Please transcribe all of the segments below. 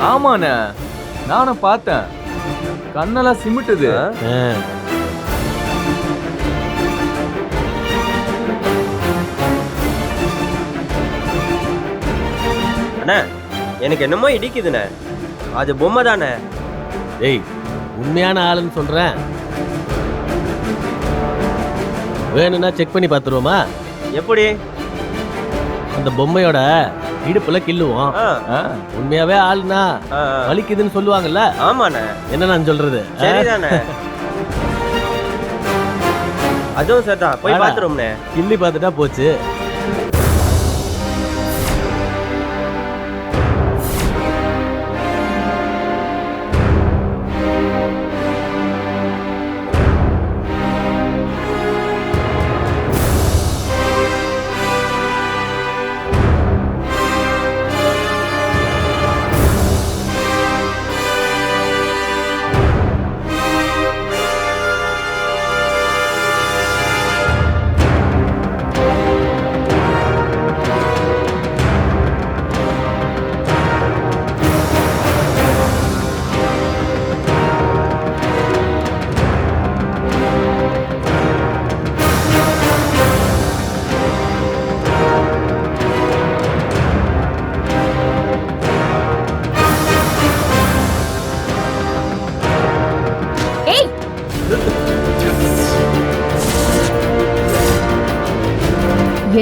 ஆமாண்ணே. நானும் பார்த்தேன். கண்ணெல்லாம் சிமிட்டுது. ஆ. அண்ணா எனக்கு என்னமோ இடிக்குதுண்ணே. அது பொம்மை தானே. டேய் உண்மையான ஆளுன்னு சொல்றேன். வேணும்னா செக் பண்ணி பார்த்துருவோமா? எப்படி? அந்த பொம்மையோட இடுப்புல கில்லுவோம் உண்மையாவே ஆளுனா. வலிக்குதுன்னு சொல்லுவாங்கல்ல? ஆமாண்ணே. என்ன நான் சொல்றது? சரிதானே அதுவும் சரிதான். போய் வாடா. பாத்துருவோம்ண்ணே கிள்ளி பார்த்துட்டா போச்சு.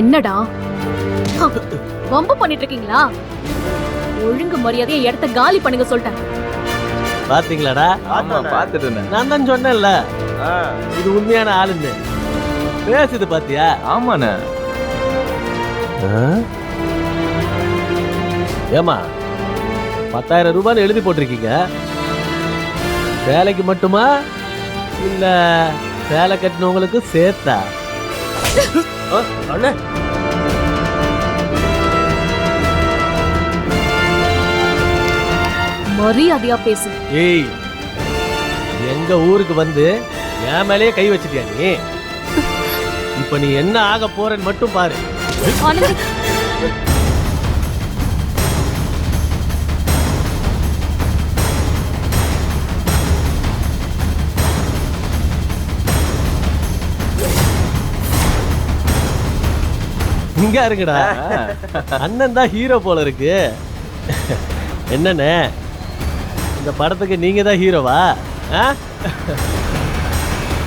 என்னடா? வம்பு பண்ணிட்டு இருக்கீங்களா ஒழுங்கு மரியாதையை இடத்த காலி பண்ணுங்க சொல்லிட்டேன். பாத்தீங்களாடா? ஆமா பார்த்துட்டு இருந்தேன் நான் தான் சொன்னேன்ல. இது உண்மையான ஆளுன்னு. பேசுது பாத்தியா? ஆமாண்ணே. ஏமா பத்தாயிரம் ரூபான்னு எழுதி போட்டிருக்கீங்க? சேலைக்கு மட்டுமா? இல்ல சேலை கட்டினவங்களுக்கு சேர்த்தா? அண்ணே. மரியாதையா பேசு. ஏய் எங்க ஊருக்கு வந்து என் மேலேயே கை வச்சிட்டியா நீ? இப்ப நீ என்ன ஆக போறன்னு மட்டும் பாரு. இங்க இருங்கடா. அண்ணன் தான் ஹீரோ போல இருக்கு. என்னண்ணே? இந்த படத்துக்கு நீங்க தான் ஹீரோவா ஆ?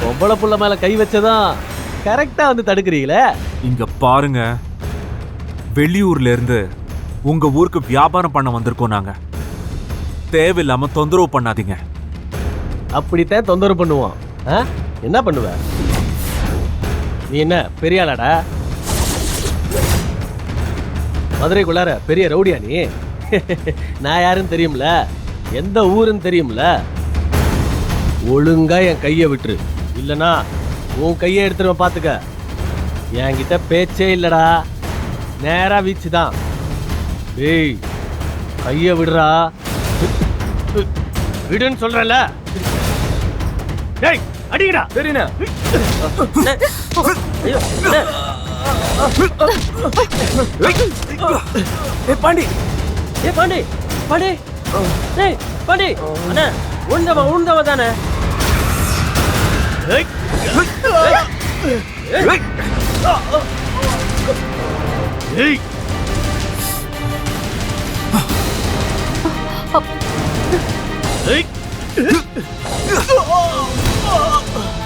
பொம்பளை புள்ள மேல கை வச்சதும் கரெக்டா வந்து தடுக்கிறீங்களே? இங்க பாருங்க. வெளியூர்ல இருந்து உங்க ஊருக்கு வியாபாரம் பண்ண வந்திருக்கோம் நாங்க. தேவையில்லாம தொந்தரவு பண்ணாதீங்க. அப்படித்தான் தொந்தரவு பண்ணுவோம். ஆ? என்ன பண்ணுவ? நீ என்ன பெரிய ஆளாடா? மதுரைக்குள்ளார பெரிய ரவுடியா நீ? நான் யாருன்னு தெரியும்ல? எந்த ஊருன்னு தெரியும்ல? ஒழுங்கா என் கையை விட்டுரு. இல்லனா உன் கையை எடுத்துருவேன் பாத்துக்க. என்கிட்ட பேச்சே இல்லடா. நேரா வீச்சு தான். ஏய் கையை விடுறா. விடுன்னு சொல்றல டேய் அடிங்கடா. சரிண்ணே ஏய் பாண்டி. ஏய் பாண்டி. பாண்டி. ஏய் பாண்டி. அண்ணே உழுந்தவன் உழுந்தவன் தானே? ஏய்.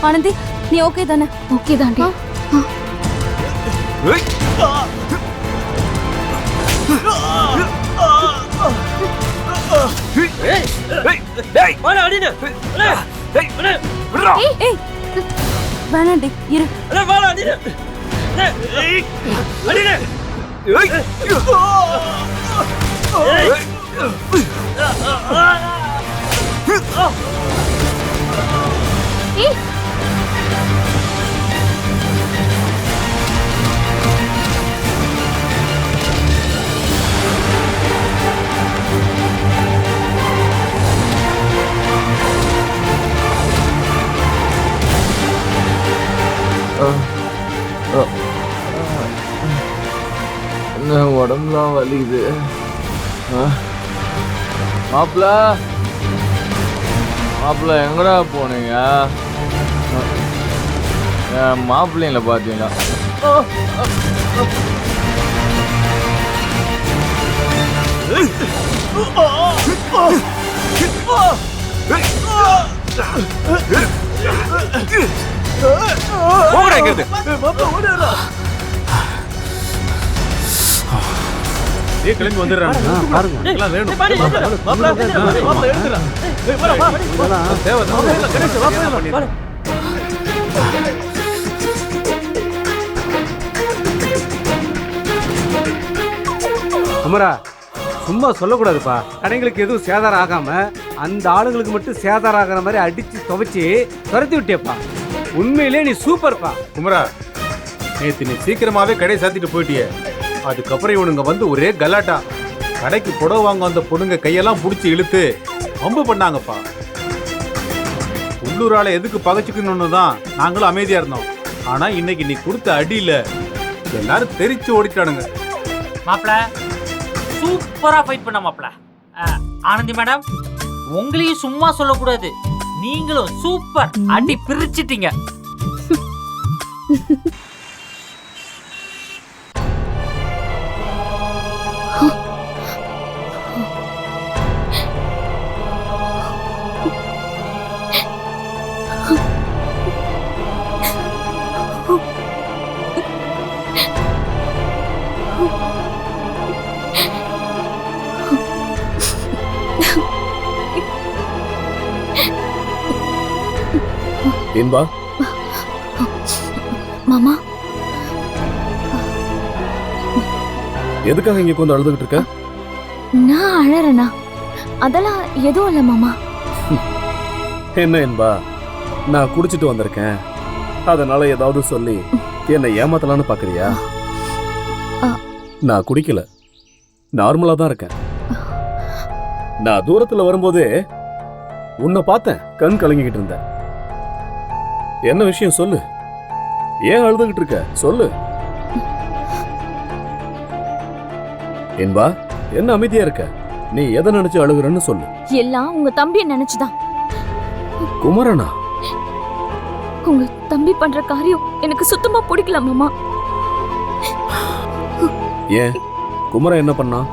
ஆனந்தி நீ ஓகே தானே? ஓகே தாண்டி. வேணாண்டி இரு அண்ணே வாடா அடினு அண்ணே அடினு ஏய் உடம்புலாம் வலிக்குது. ஆ, மாப்பிள்ள மாப்பிள்ள எங்கடா போனீங்க? மாப்பிள்ளைங்கள பார்த்தீங்களா? போங்கடா இங்கிருந்து. ஏய் கிளம்பி வந்துடுறாங்க. பாருங்க எல்லாம் வேணும். குமரா சும்மா சொல்லக்கூடாதுப்பா. கடைங்களுக்கு எதுவும் சேதாரம் ஆகாம அந்த ஆளுங்களுக்கு மட்டும் சேதாரம் ஆகிற மாதிரி அடிச்சு துவைச்சு துரத்தி விட்டியப்பா. உண்மையிலே நீ சூப்பர்ப்பா. குமரா நேத்து நீ சீக்கிரமாவே கடை சாத்திட்டு போயிட்டியே. அதுக்கப்புறம் இவனுங்க வந்து ஒரே கலாட்டா. கடைக்கு புடவை வாங்க வந்த பொண்ணுங்க கையெல்லாம் புடிச்சு இழுத்து வம்பு பண்ணாங்கப்பா. உள்ளூரால எதுக்கு பகச்சுக்கணும்னு தான் நாங்களும் அமைதியா இருந்தோம். ஆனா இன்னைக்கு நீ கொடுத்த அடியில எல்லாரும் தெரிச்சு ஓடிட்டானுங்க. மாப்ள சூப்பரா ஃபைட் பண்ண மாப்ள அஹ், ஆனந்தி மேடம் உங்களையும் சும்மா சொல்லக்கூடாது. நீங்களும் சூப்பர் அடி பிரிச்சிட்டீங்க. என்பா மாமா. எதுக்காக இங்க கொஞ்சம் அழுதுகிட்டு இருக்க? நான் அழறேனா? அதெல்லாம் எதுவும் இல்ல மாமா. என்ன என்பா? நான் குடிச்சிட்டு வந்திருக்கேன். அதனால ஏதாவது சொல்லி என்னை ஏமாத்தலான்னு பாக்குறியா. நான் குடிக்கல. நார்மலா தான் இருக்கேன். நான் தூரத்துல வரும்போதே உன்னை பார்த்தேன். கண் கலங்கிக்கிட்டு இருந்தேன். என்ன விஷயம் சொல்லு? ஏன் அழுதுகிட்டு இருக்க? சொல்லு. என்பா என்ன அமைதியா இருக்க? நீ எதை நினைச்சு அழுகுறன்னு சொல்லு. எல்லாம் உங்க தம்பியை நினைச்சுதான். குமரனா? உங்க தம்பி பண்ற காரியம் எனக்கு சுத்தமா பிடிக்கல மாமா. ஏன்? குமரன் என்ன பண்ணா?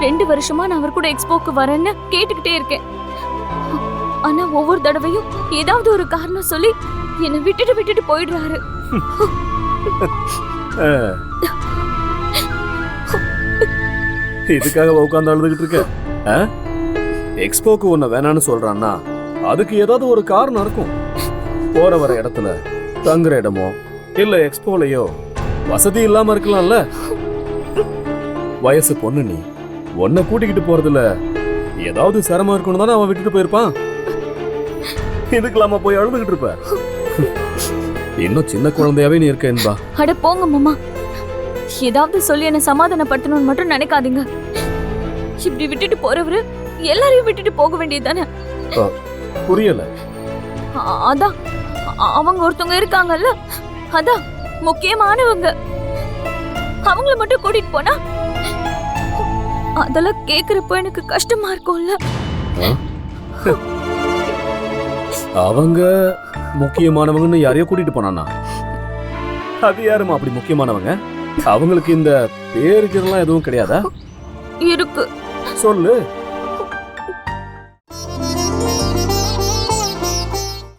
ரெண்டு வருஷமா நான் அவர் கூட எக்ஸ்போக்கு வரேன்னு கேட்டுக்கிட்டே இருக்கேன். ஆனா ஒவ்வொரு தடவையும் ஏதாவது ஒரு காரணம் சொல்லி என்னை விட்டுட்டு விட்டுட்டு போயிடுறாரு. இதுக்காக உட்காந்து அழுதுகிட்டு இருக்க? ஆ? எக்ஸ்போக்கு உன்னை வேணான்னு சொல்றான்னா அதுக்கு ஏதாவது ஒரு காரணம் இருக்கும். போற வர இடத்துல தங்குற இடமோ இல்ல எக்ஸ்போலையோ வசதி இல்லாம இருக்கலாம்ல? வயசு பொண்ணு நீ. உன்னை கூட்டிக்கிட்டு போறதுல ஏதாவது சிரமம் இருக்குன்னு தானே அவன் விட்டுட்டு போயிருப்பான்? இதுக்கெல்லாம போய் அழுதுகிட்டு இருப்ப? இன்னும் சின்ன குழந்தையாவே நீ இருக்க என்பா. அட போங்க மாமா. ஏதாவது சொல்லி என்ன சமாதானப்படுத்தணும்னு மட்டும் நினைக்காதீங்க. இப்படி விட்டுட்டு போறவரு எல்லாரையும் விட்டுட்டு போக வேண்டியதுதானே? புரியல. அதான். அவங்க ஒருத்தவங்க இருக்காங்கல்ல? அதான் முக்கியமானவங்க. அவங்கள மட்டும் கூட்டிட்டு போனா அதெல்லாம் கேக்குறப்போ எனக்கு கஷ்டமா இருக்கும்ல. அவங்க முக்கியமானவங்கன்னு யாரையோ கூட்டிட்டு போனானா அது யாருமா அப்படி முக்கியமானவங்க? அவங்களுக்கு இந்த பேருக்கெல்லாம் எதுவும் கிடையாதா? இருக்கு. சொல்லு.